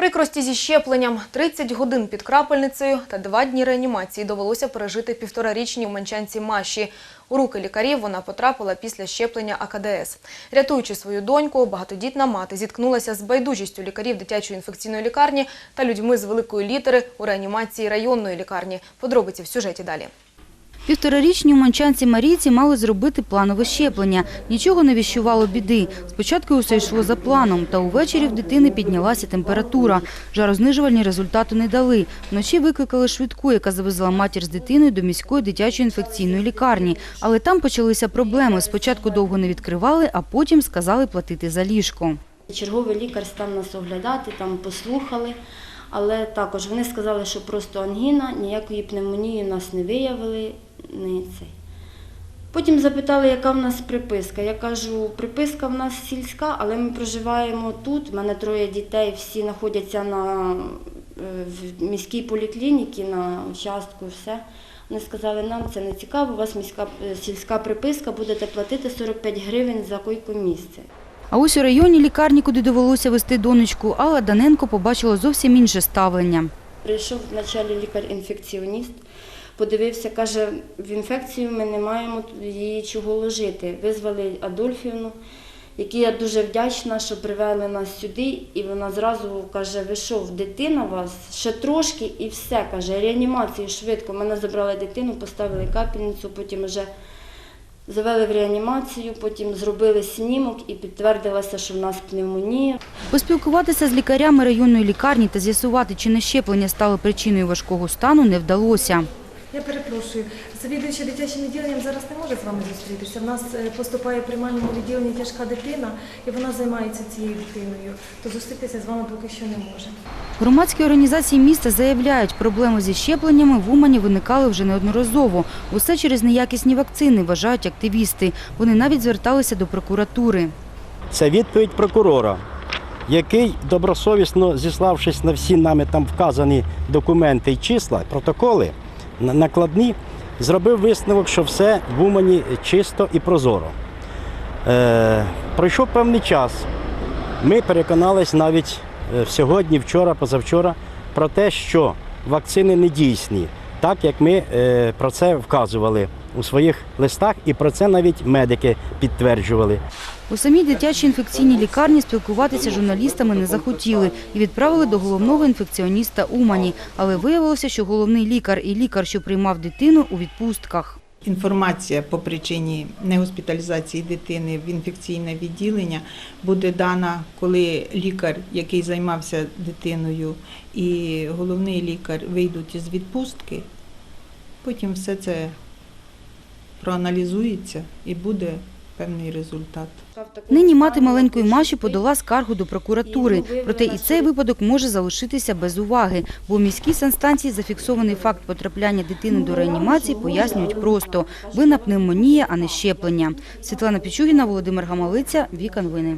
Прикрості зі щепленням, 30 годин під крапельницею та два дні реанімації довелося пережити півторарічній уманчанці Маші. У руки лікарів вона потрапила після щеплення АКДС. Рятуючи свою доньку, багатодітна мати зіткнулася з байдужістю лікарів дитячої інфекційної лікарні та людьми з великої літери у реанімації районної лікарні. Подробиці в сюжеті далі. Півторарічній уманчанці Марійці мали зробити планове щеплення. Нічого не віщувало біди. Спочатку усе йшло за планом, та увечері в дитини піднялася температура. Жарознижувальні результати не дали. Вночі викликали швидку, яка завезла матір з дитиною до міської дитячої інфекційної лікарні. Але там почалися проблеми. Спочатку довго не відкривали, а потім сказали платити за ліжко. Черговий лікар став нас оглядати, там послухали, але також вони сказали, що просто ангіна, ніякої пневмонії нас не виявили. Не цей. Потім запитали, яка в нас приписка. Я кажу, приписка в нас сільська, але ми проживаємо тут. У мене троє дітей, всі знаходяться на, е, в міській поліклініці, на участку, все. Вони сказали, нам це не цікаво, у вас міська сільська приписка, будете платити 45 гривень за койко-місце. А ось у районній лікарні, куди довелося вести донечку, Алла Даненко побачила зовсім інше ставлення. Прийшов вначалі лікар-інфекціоніст, подивився, каже, в інфекцію ми не маємо її чого ложити. Визвали Адольфівну, якій я дуже вдячна, що привели нас сюди, і вона зразу каже, вийшов дитина вас, ще трошки і все. Каже, реанімацію швидко. Мене забрали дитину, поставили капельницю, потім вже завели в реанімацію, потім зробили снімок і підтвердилося, що в нас пневмонія. Поспілкуватися з лікарями районної лікарні та з'ясувати, чи не щеплення стало причиною важкого стану, не вдалося. Перепрошую, завідуюча дитячим відділенням зараз не може з вами зустрітися. В нас е, поступає в приймальному відділенні тяжка дитина, і вона займається цією дитиною. То зустрітися з вами поки що не може. Громадські організації міста заявляють, проблеми зі щепленнями в Умані виникали вже неодноразово. Усе через неякісні вакцини, вважають активісти. Вони навіть зверталися до прокуратури. Це відповідь прокурора, який, добросовісно зіславшись на всі нами там вказані документи і числа, протоколи накладні, зробив висновок, що все в Умані чисто і прозоро. Е, пройшов певний час. Ми переконались навіть е, сьогодні, вчора, позавчора про те, що вакцини не дійсні, так як ми е, про це вказували у своїх листах, і про це навіть медики підтверджували. У самій дитячій інфекційній лікарні спілкуватися з журналістами не захотіли і відправили до головного інфекціоніста Умані. Але виявилося, що головний лікар і лікар, що приймав дитину, у відпустках. Інформація по причині негоспіталізації дитини в інфекційне відділення буде дана, коли лікар, який займався дитиною, і головний лікар вийдуть із відпустки. Потім все це проаналізується і буде певний результат. Нині мати маленької Маші подала скаргу до прокуратури. Проте і цей випадок може залишитися без уваги, бо в міській санстанції зафіксований факт потрапляння дитини до реанімації пояснюють просто – вина пневмонія, а не щеплення. Світлана Пічугіна, Володимир Гамалиця, Віка Новини.